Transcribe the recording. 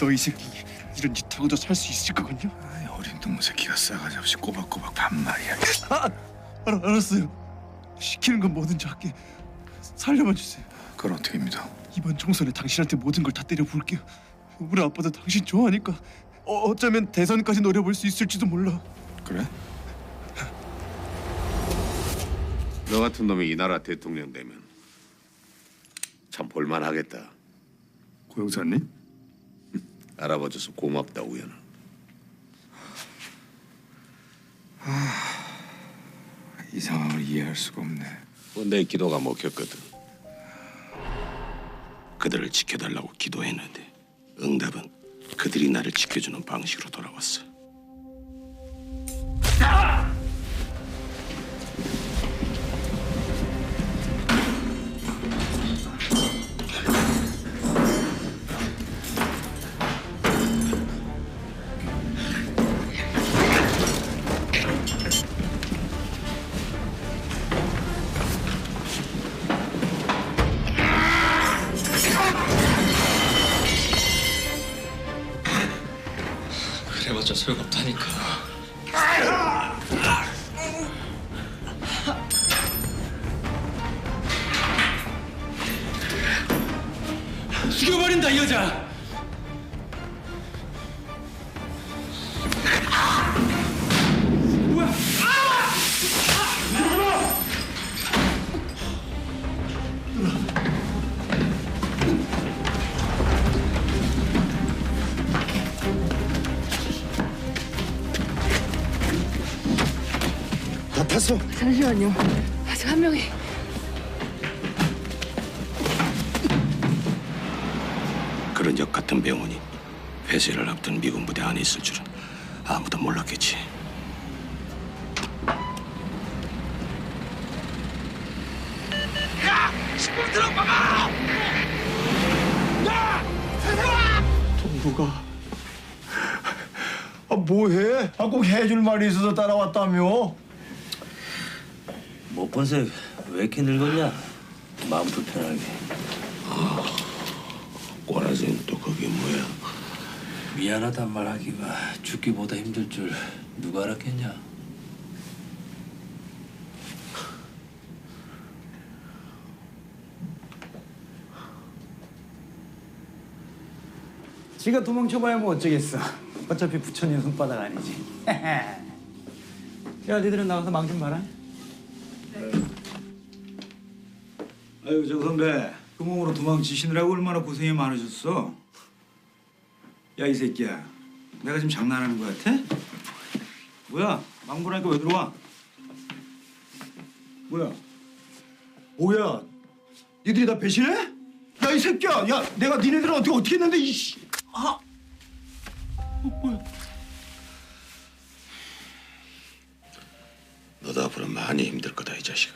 너 이 새끼 이런 짓 하고도 살 수 있을 것 같냐? 아이, 어린 놈 새끼가 싸가지 없이 꼬박꼬박 반말이야. 아, 알, 알았어요. 시키는 건 뭐든지 할게. 살려만 주세요. 그걸 어떻게 믿어? 이번 총선에 당신한테 모든 걸 다 때려볼게요. 우리 아빠도 당신 좋아하니까 어, 어쩌면 대선까지 노려볼 수 있을지도 몰라. 그래? 너 같은 놈이 이 나라 대통령 되면 참 볼만하겠다. 고 형사님? 알아봐줘서 고맙다 우연아. 이 상황을 이해할 수가 없네. 뭐내 기도가 먹혔거든. 그들을 지켜달라고 기도했는데 응답은 그들이 나를 지켜주는 방식으로 돌아왔어. 그래봤자 소용없다니까. 죽여버린다 이 여자. 탔어. 잠시만요. 아직 한 명이 그런 역 같은 병원이 폐쇄를 앞둔 미군 부대 안에 있을 줄은 아무도 몰랐겠지. 동구가 아 뭐해? 아 꼭 해줄 말이 있어서 따라왔다며? 못 본새 왜 이렇게 늙었냐? 마음 불편하게. 꼬라지는 또 그게 뭐야? 미안하단 말하기가 죽기보다 힘들 줄 누가 알았겠냐? 지가 도망쳐봐야 뭐 어쩌겠어. 어차피 부처님 손바닥 아니지. 야, 니들은 나가서 망 좀 봐라. 아유, 저 선배. 그 몸으로 도망치시느라고 얼마나 고생이 많으셨어. 야, 이 새끼야. 내가 지금 장난하는 거 같아? 뭐야? 망보라니까 왜 들어와? 뭐야? 뭐야? 니들이 나 배신해? 야, 이 새끼야. 야, 내가 니네들은 어떻게 어떻게 했는데 이씨. 너도 앞으로 많이 힘들 거다 이 자식아.